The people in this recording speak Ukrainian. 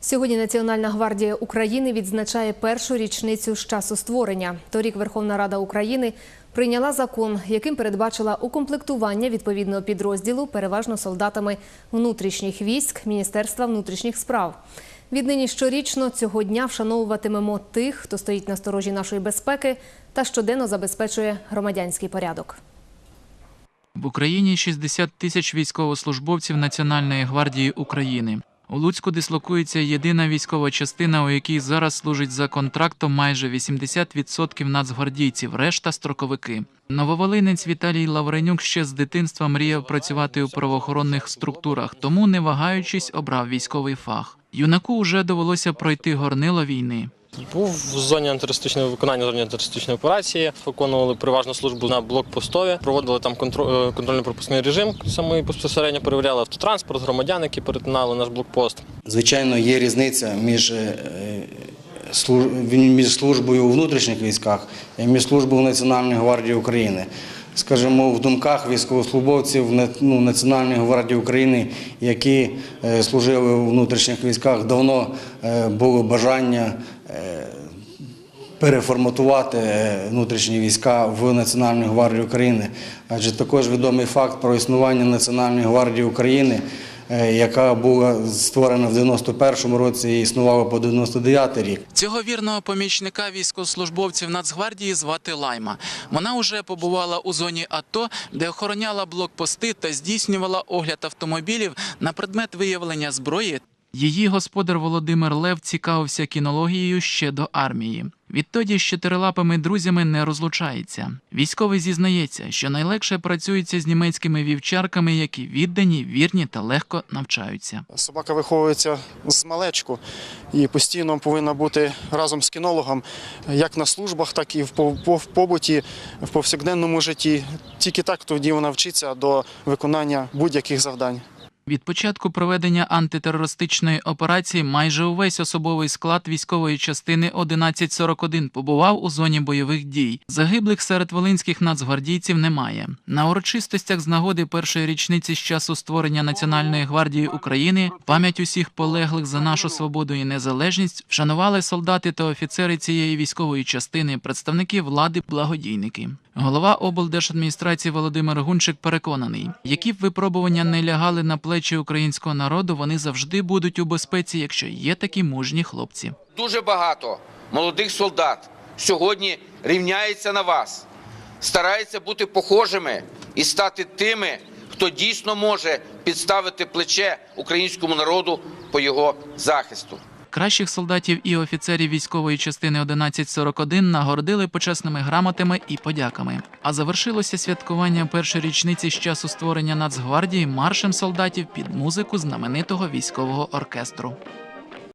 Сьогодні Національна гвардія України відзначає першу річницю з часу створення. Торік Верховна Рада України прийняла закон, яким передбачила укомплектування відповідного підрозділу переважно солдатами внутрішніх військ Міністерства внутрішніх справ. Віднині щорічно цього дня вшановуватимемо тих, хто стоїть на сторожі нашої безпеки та щоденно забезпечує громадянський порядок. В Україні 60 тисяч військовослужбовців Національної гвардії України. У Луцьку дислокується єдина військова частина, у якій зараз служить за контрактом майже 80% нацгвардійців, решта строковики. Нововолинець Віталій Лавренюк ще з дитинства мріяв працювати у правоохоронних структурах, тому, не вагаючись, обрав військовий фах. Юнаку вже довелося пройти горнило війни. Був в зоні антитерористичного виконання зоні антитерористичної операції. Виконували приважну службу на блокпостові, проводили там е, контрольно-пропускний режим. Саме безпосередньо перевіряли автотранспорт, громадян, які перетинали наш блокпост. Звичайно, є різниця між, е, між службою у внутрішніх військах і між службою в гвардії України. Скажімо, в думках військовослужбовців ну, Національної гвардії України, які е, служили у внутрішніх військах, давно е, було бажання е, переформатувати внутрішні війська в Національну гвардію України. Адже також відомий факт про існування Національної гвардії України, яка була створена в 91-му році і існувала по 99 рік. Цього вірного помічника військовослужбовців Нацгвардії звати Лайма. Вона вже побувала у зоні АТО, де охороняла блокпости та здійснювала огляд автомобілів на предмет виявлення зброї. Її господар Володимир Лев цікавився кінологією ще до армії. Відтоді з чотирилапими друзями не розлучається. Військовий зізнається, що найлегше працюється з німецькими вівчарками, які віддані, вірні та легко навчаються. Собака виховується з малечку і постійно повинна бути разом з кінологом як на службах, так і в по- по- в побуті, в повсякденному житті. Тільки так тоді вона вчиться до виконання будь-яких завдань. Від початку проведення антитерористичної операції майже увесь особовий склад військової частини 1141 побував у зоні бойових дій. Загиблих серед волинських нацгвардійців немає. На урочистостях з нагоди першої річниці з часу створення Національної гвардії України пам'ять усіх полеглих за нашу свободу і незалежність вшанували солдати та офіцери цієї військової частини, представники влади, благодійники. Голова облдержадміністрації Володимир Гунчик переконаний, які б випробування не лягали на плечі українського народу, вони завжди будуть у безпеці, якщо є такі мужні хлопці. Дуже багато молодих солдат сьогодні рівняється на вас, старається бути похожими і стати тими, хто дійсно може підставити плече українському народу по його захисту. Кращих солдатів і офіцерів військової частини 1141 нагородили почесними грамотами і подяками. А завершилося святкування першої річниці з часу створення Нацгвардії маршем солдатів під музику знаменитого військового оркестру.